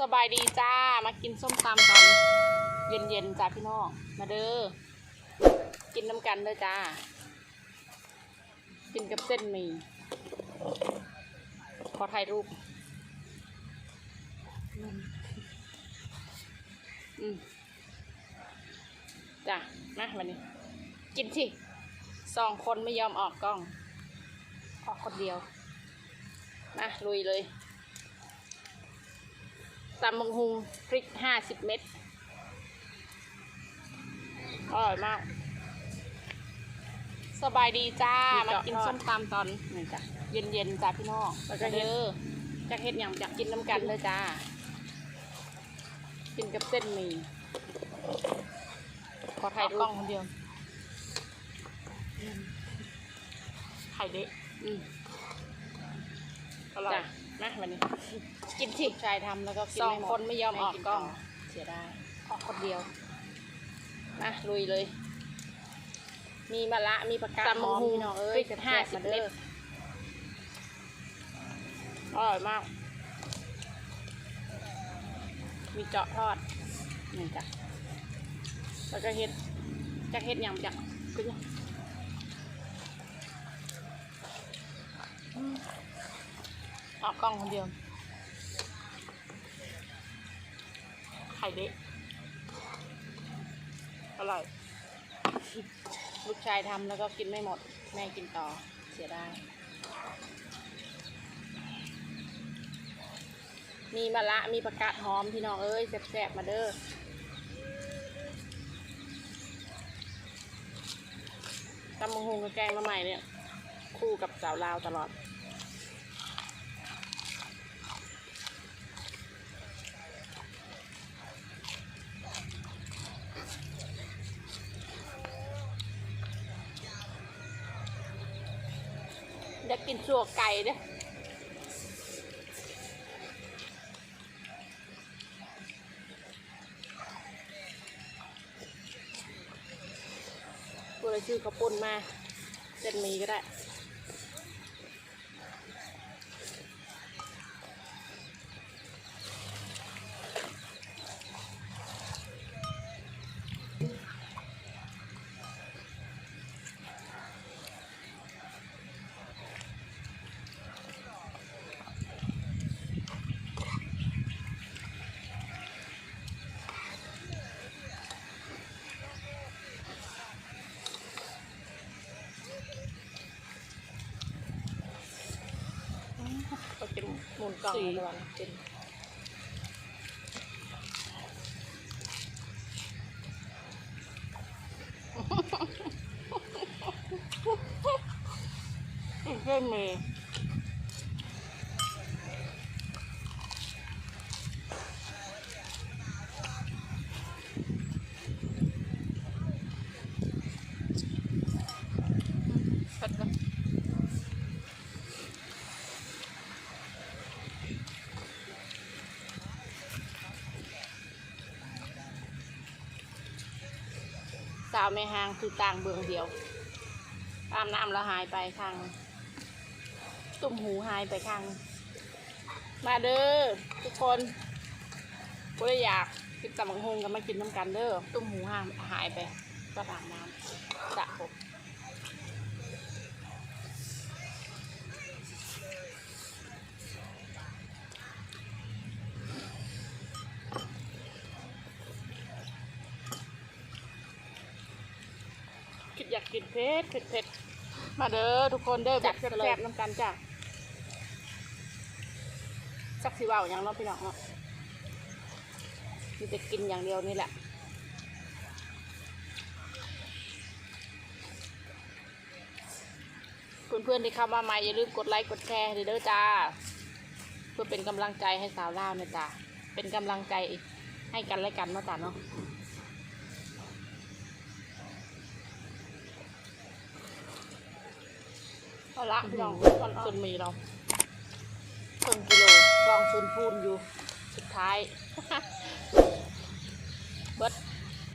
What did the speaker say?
สบายดีจ้า มากินส้มตำตอนเย็นๆจ้าพี่น้อง มาเด้อ กินน้ำกันเด้อจ้า กินกับเส้นหมี่ ขอถ่ายรูป อืมจ้ะมาวันนี้ กินสิสองคนไม่ยอมออกกล้อง ออกคนเดียว มาลุยเลย ตำบังหุงพริกห้าสิบเม็ดอร่อยมาก สบายดีจ้า มีมาเจาะกินทอด ส้มตำตอนนี่จ้ะ เย็นๆจ้าพี่น้องแล้วก็มาเฮ็ดเด้อจักเฮ็ดอย่างอยากกินน้ำกันเลยจ้า กินกับเส้นหมี่ขอถ่ายรูปกล้องคนเดียวไข่เละอืมอร่อยจ้ะมา วันนี้กินสิชายทำแล้วก็กินสองไม่หมดคนไม่ยอมออกกล้อง เสียดายออกคนเดียวมาลุยเลย มีมะระมีผักกาดตำหบัอกมหุ่งพี่น้องเอ้ยพริกห้าแซ่สิบบมาเด้เม็ดออร่อยมาก มีเจาะทอดนี่จ้ะแล้วก็เฮ็ดจักเฮ็ดอย่างจักก็ยังอืม ออกกล้องคนเดียว ไข่เละอร่อย ลูกชายทำแล้วก็กินไม่หมด แม่กินต่อ เสียดาย มีมะระมีประกาศหอมพี่น้องเอ้ยแซ่บๆมาเด้อตำมังหงกับแกงมาใหม่เนี่ย คู่กับสาวลาวตลอด อยากกินสัวไก่เด้อกูเลยชื่อข้าวปุ้นมาเส้นหมีก็ได้ ก็กินหมุน กล่องสีมาตลอดกินเส้นหมีเสาวไม่ห่างคือต่างเบืองเดียวตามน้ำแล้วหายไปข้าง ตุ่มหูหายไปข้าง มาเด้อทุกคนกูได้อยากกินตำบักฮงกันมากินน้ำกันเด้อ ตุ่มหูห่างหายไปก็ตามน้ำสระผม อยากกินเผ็ดเผ็ดเผ็ดมาเด้อทุกคนเด้อจัจัดดไปเลย แซ่บๆน้ำกันจ้ะสักสิเว่าอย่างเน้องพี่น้องเนาะมีแต่กินอย่างเดียวนี่แหละเพื่อนๆที่เข้ามาใหม่อย่าลืมกดไลค์กดแชร์ให้เด้อจ้า เพื่อเป็นกำลังใจให้สาวลาวนะจ้าเป็นกำลังใจให้กันและกันเนาะจ้าเนาะ เอาละพี่น้องส่วนมีเราครึ่งกิโลกองซุนพูนอยู่ สุดท้าย เบิด